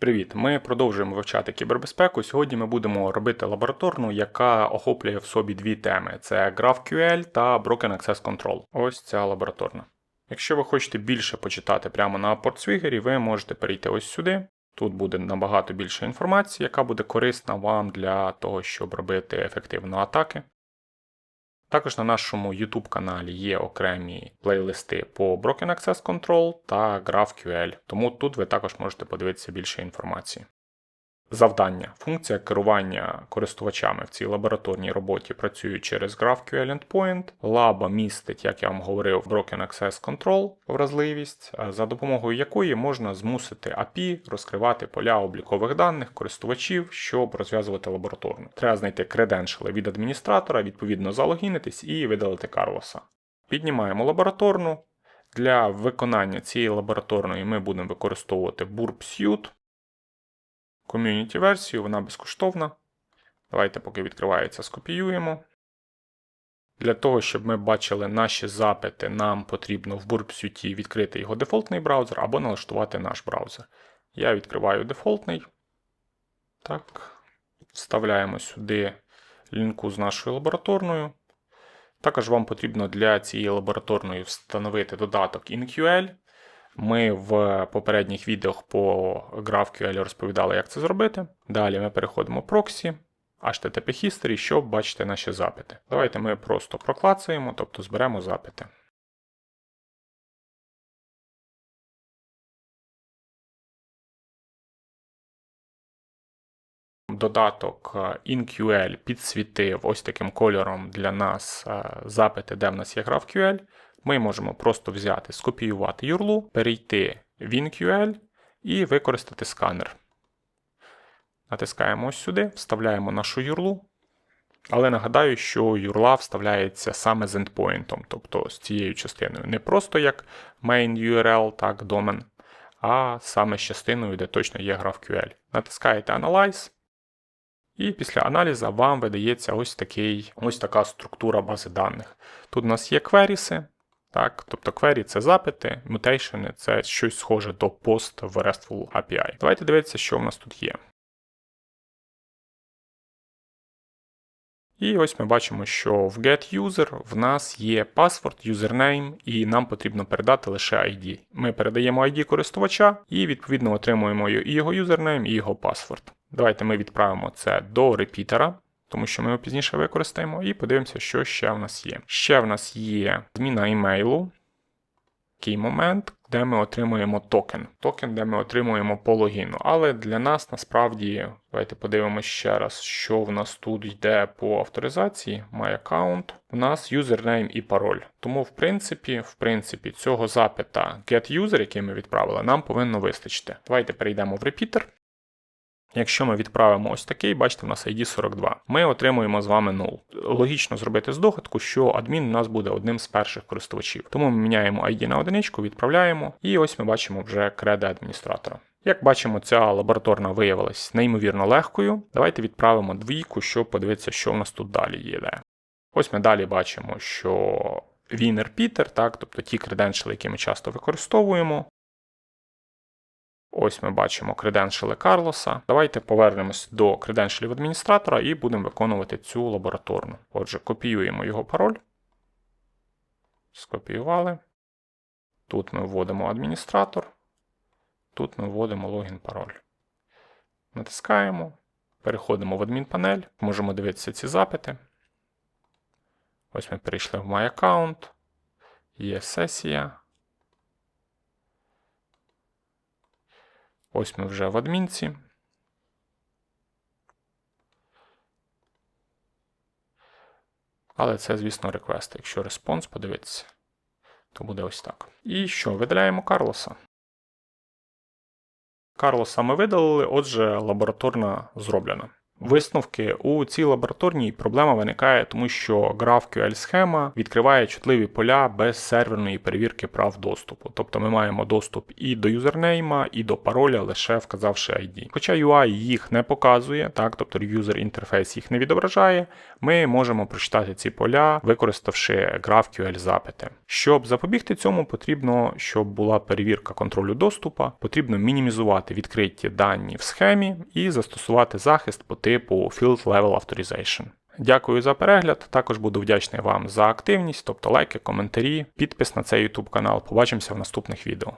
Привіт! Ми продовжуємо вивчати кібербезпеку. Сьогодні ми будемо робити лабораторну, яка охоплює в собі дві теми: це GraphQL та Broken Access Control. Ось ця лабораторна. Якщо ви хочете більше почитати прямо на портсвігері, ви можете перейти ось сюди. Тут буде набагато більше інформації, яка буде корисна вам для того, щоб робити ефективно атаки. Також на нашому YouTube каналі є окремі плейлисти по Broken Access Control та GraphQL, тому тут ви також можете подивитися більше інформації. Завдання. Функція керування користувачами в цій лабораторній роботі працює через GraphQL Endpoint. Лаба містить, як я вам говорив, Broken Access Control вразливість, за допомогою якої можна змусити API розкривати поля облікових даних користувачів, щоб розв'язувати лабораторну. Треба знайти креденшали від адміністратора, відповідно залогінитись і видалити Карлоса. Піднімаємо лабораторну. Для виконання цієї лабораторної ми будемо використовувати Burp Suite ком'юніті версію, вона безкоштовна. Давайте, поки відкривається, скопіюємо. Для того, щоб ми бачили наші запити, нам потрібно в BurbSuite відкрити його дефолтний браузер або налаштувати наш браузер. Я відкриваю дефолтний. Так. Вставляємо сюди лінку з нашою лабораторною. Також вам потрібно для цієї лабораторної встановити додаток InQL. Ми в попередніх відео по GraphQL розповідали, як це зробити. Далі ми переходимо в проксі, HTTP History, щоб бачити наші запити. Давайте ми просто проклацаємо, тобто зберемо запити. Додаток InQL підсвітив ось таким кольором для нас запити, де в нас є GraphQL. Ми можемо просто взяти, скопіювати юрлу, перейти в InQL і використати сканер. Натискаємо ось сюди, вставляємо нашу юрлу. Але нагадаю, що юрла вставляється саме з endpoint, тобто з цією частиною. Не просто як main URL, так, домен, а саме з частиною, де точно є GraphQL. Натискаєте Analyze. І після аналізу вам видається ось такий, ось така структура бази даних. Тут у нас є кверіси, так, Тобто query це запити, mutation це щось схоже до post в RESTful API. Давайте дивитися, що в нас тут є. І ось ми бачимо, що в getUser в нас є password, username, і нам потрібно передати лише ID. Ми передаємо ID користувача і відповідно отримуємо і його юзернейм, і його password. Давайте ми відправимо це до репітера тому що ми його пізніше використаємо, і подивимося, що ще в нас є. Ще в нас є зміна імейлу, такий момент, де ми отримуємо токен. Токен, де ми отримуємо по логіну. Але для нас насправді, давайте подивимося ще раз, що в нас тут йде по авторизації. My account. У нас юзернейм і пароль. Тому, в принципі, в принципі, цього запита getUser, який ми відправили, нам повинно вистачити. Давайте перейдемо в репітер. Якщо ми відправимо ось такий, бачите, у нас ID 42. Ми отримуємо з вами 0. Логічно зробити здогадку, що адмін у нас буде одним з перших користувачів. Тому ми міняємо ID на одиничку, відправляємо, і ось ми бачимо вже креди адміністратора. Як бачимо, ця лабораторна виявилась неймовірно легкою. Давайте відправимо двійку, щоб подивитися, що в нас тут далі є. Ось ми далі бачимо, що він репітер, так, тобто ті креденшали, які ми часто використовуємо. Ось ми бачимо креденшали Карлоса. Давайте повернемось до креденшалів адміністратора і будемо виконувати цю лабораторну. Отже, копіюємо його пароль. Скопіювали. Тут ми вводимо адміністратор. Тут ми вводимо логін пароль. Натискаємо. Переходимо в адмінпанель. Можемо дивитися ці запити. Ось ми перейшли в My Account. Є сесія. Ось ми вже в адмінці. Але це, звісно, реквест. Якщо респонс подивитися, то буде ось так. І що? Видаляємо Карлоса. Карлоса ми видалили, отже, лабораторна зроблена. Висновки у цій лабораторній проблема виникає, тому що GraphQL схема відкриває чутливі поля без серверної перевірки прав доступу. Тобто ми маємо доступ і до юзернейма, і до пароля, лише вказавши ID. Хоча UI їх не показує, так, тобто юзер інтерфейс їх не відображає, ми можемо прочитати ці поля, використавши GraphQL запити. Щоб запобігти цьому, потрібно, щоб була перевірка контролю доступу, потрібно мінімізувати відкриті дані в схемі і застосувати захист по типу Field Level Authorization. Дякую за перегляд. Також буду вдячний вам за активність, тобто лайки, коментарі, підпис на цей YouTube канал. Побачимося в наступних відео.